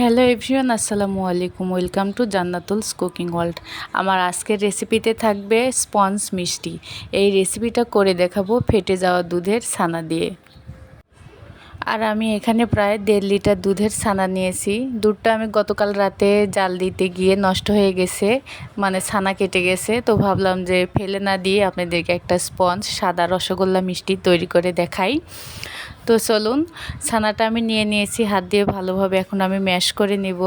Hello everyone, আসসালামু আলাইকুম। Welcome to Jannatul's cooking world. আমার আজকের রেসিপিতে থাকবে স্পঞ্জ মিষ্টি। এই রেসিপিটা করে দেখাবো ফেটে যাওয়া দুধের ছানা দিয়ে। আর আমি এখানে প্রায় দেড় লিটার দুধের ছানা নিয়েছি। দুধটা আমি গতকাল রাতে জাল দিতে গিয়ে নষ্ট হয়ে গেছে মানে ছানা কেটে গেছে। তো ভাবলাম যে ফেলে না দিয়ে আপনাদেরকে একটা স্পঞ্জ সাদা রসগোল্লা মিষ্টি তৈরি করে দেখাই। তো চলুন, ছানাটা আমি নিয়ে নিয়েছি, হাত দিয়ে ভালোভাবে এখন আমি ম্যাশ করে নিব।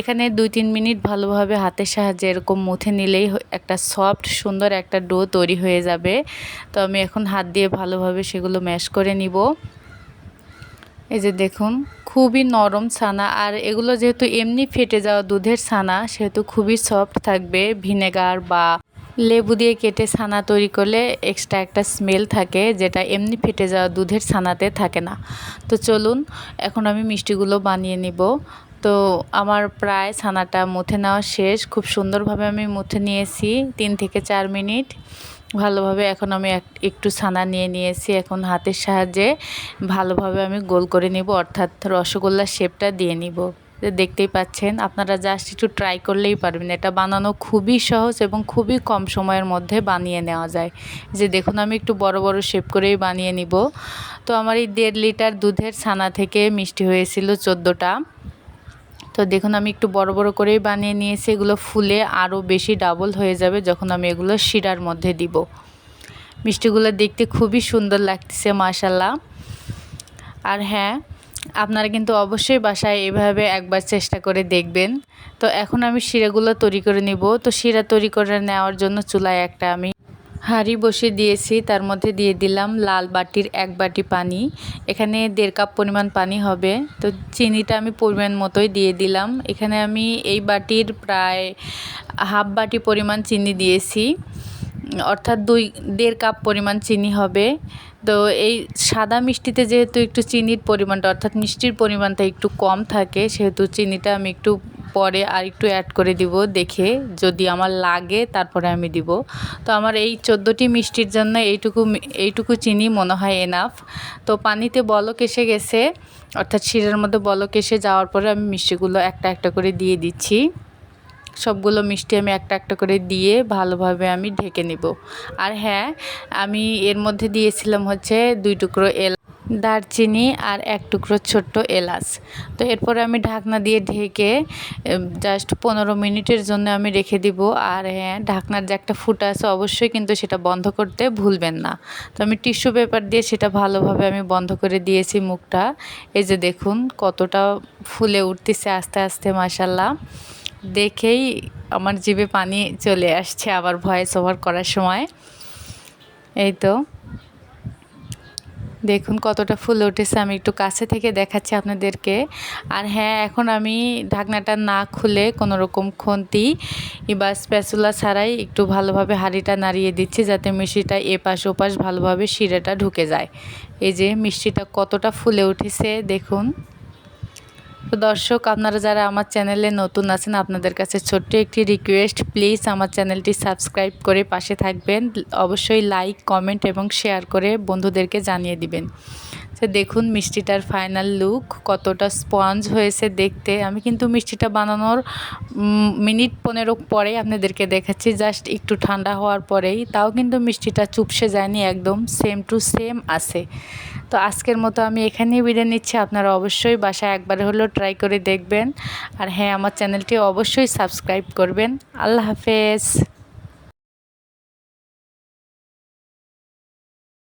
এখানে দুই তিন মিনিট ভালোভাবে হাতের সাহায্যে এরকম মুথে নিলেই একটা সফট, সুন্দর একটা ডো তৈরি হয়ে যাবে। তো আমি এখন হাত দিয়ে ভালোভাবে সেগুলো ম্যাশ করে নিব। এই যে দেখুন, খুবই নরম ছানা। আর এগুলো যেহেতু এমনি ফেটে যাওয়া দুধের ছানা, সেহেতু খুবই সফট থাকবে। ভিনেগার বা লেবু দিয়ে কেটে ছানা তৈরি করলে এক্সট্রা একটা স্মেল থাকে, যেটা এমনি ফেটে যাওয়া দুধের ছানাতে থাকে না। তো চলুন, এখন আমি মিষ্টিগুলো বানিয়ে নিব। তো আমার প্রায় ছানাটা মুথে নেওয়া শেষ। খুব সুন্দরভাবে আমি মুথে নিয়েছি, তিন থেকে চার মিনিট। ভালোভাবে এখন আমি একটু ছানা নিয়ে নিয়েছি। এখন হাতের সাহায্যে ভালোভাবে আমি গোল করে নিব, অর্থাৎ রসগোল্লার শেপটা দিয়ে নিব। দেখতেই পাচ্ছেন, আপনারা জাস্ট একটু ট্রাই করলেই পারবেন। এটা বানানো খুবই সহজ এবং খুবই কম সময়ের মধ্যে বানিয়ে নেওয়া যায়। যে দেখুন, আমি একটু বড় বড় শেপ করেই বানিয়ে নিব। তো আমার এই দেড় লিটার দুধের ছানা থেকে মিষ্টি হয়েছিল চোদ্দোটা। তো দেখুন, আমি একটু বড় বড় করেই বানিয়ে নিয়েছি। এগুলো ফুলে আরও বেশি ডাবল হয়ে যাবে যখন আমি এগুলো শিরার মধ্যে দিব। মিষ্টিগুলো দেখতে খুবই সুন্দর লাগতেছে মাশাল্লাহ আর হ্যাঁ আপনারা কিন্তু অবশ্যই বাসায় এভাবে একবার চেষ্টা করে দেখবেন। তো এখন আমি শিরাগুলো তৈরি করে নিব। তো শিরা তৈরি করে নেওয়ার জন্য চুলায় একটা আমি হাঁড়ি বসিয়ে দিয়েছি। তার মধ্যে দিয়ে দিলাম লাল বাটির এক বাটি পানি। এখানে দেড় কাপ পরিমাণ পানি হবে। তো চিনিটা আমি পরিমাণ মতোই দিয়ে দিলাম। এখানে আমি এই বাটির প্রায় হাফ বাটি পরিমাণ চিনি দিয়েছি। অর্থাৎ দুই দেড় কাপ পরিমাণ চিনি হবে। তো এই সাদা মিষ্টিতে যেহেতু একটু চিনির পরিমাণটা, অর্থাৎ মিষ্টির পরিমাণটা একটু কম থাকে, সেহেতু চিনিটা আমি একটু পরে আর একটু অ্যাড করে দিব দেখে, যদি আমার লাগে তারপরে আমি দিব। তো আমার এই চোদ্দোটি মিষ্টির জন্য এইটুকু এইটুকু চিনি মনে হয় এনাফ তো পানিতে বলক এসে গেছে, অর্থাৎ শিরের মধ্যে বলক এসে যাওয়ার পরে আমি মিষ্টিগুলো একটা একটা করে দিয়ে দিচ্ছি। সবগুলো মিষ্টি আমি একটা একটা করে দিয়ে ভালোভাবে আমি ঢেকে নিব। আর হ্যাঁ আমি এর মধ্যে দিয়েছিলাম হচ্ছে দুই টুকরো এল দারচিনি আর এক টুকরো ছোট্ট এলাচ। তো এরপরে আমি ঢাকনা দিয়ে ঢেকে জাস্ট পনেরো মিনিটের জন্য আমি রেখে দিব। আর হ্যাঁ ঢাকনার যে একটা ফুটা আছে অবশ্যই কিন্তু সেটা বন্ধ করতে ভুলবেন না। তো আমি টিস্যু পেপার দিয়ে সেটা ভালোভাবে আমি বন্ধ করে দিয়েছি মুখটা। এই যে দেখুন, কতটা ফুলে উঠতেছে আস্তে আস্তে মাসাল্লাহ দেখেই আমার জিভে পানি চলে আসছে আবার ভয়েস ওভার করার সময়। এই তো। দেখুন কতটা ফুল উঠেছে, আমি একটু কাছে থেকে দেখাচ্ছি আপনাদেরকে। আর হ্যাঁ এখন আমি ঢাকনাটা না খুলে কোনো রকম খুন্তি বা স্প্যাচুলা ছাড়াই একটু ভালোভাবে হাঁড়িটা নাড়িয়ে দিচ্ছি যাতে মিষ্টিটা এপাশ ওপাশ ভালোভাবে শিরাটা ঢুকে যায়। এই যে মিষ্টিটা কতটা ফুলে উঠেছে, দেখুন। দর্শক, আপনারা যারা আমার চ্যানেলে নতুন আছেন, আপনাদের কাছে ছোট্ট একটি রিকোয়েস্ট প্লিজ আমার চ্যানেলটি সাবস্ক্রাইব করে পাশে থাকবেন। অবশ্যই লাইক কমেন্ট এবং শেয়ার করে বন্ধুদেরকে জানিয়ে দিবেন। তো দেখুন মিষ্টিটার ফাইনাল লুক কতটা স্পঞ্জ হয়েছে দেখতে। আমি কিন্তু মিষ্টিটা বানানোর মিনিট পনেরো পরে আপনাদেরকে দেখাচ্ছি। জাস্ট একটু ঠান্ডা হওয়ার পরেই। তাও কিন্তু মিষ্টিটা চুপসে যায়নি একদম সেম টু সেম আছে। তো আজকের মতো আমি এখানেই বিদায় নিচ্ছি। আপনারা অবশ্যই বাসায় একবার হলেও ট্রাই করে দেখবেন। আর হ্যাঁ আমার চ্যানেলটি অবশ্যই সাবস্ক্রাইব করবেন। আল্লাহ হাফেজ।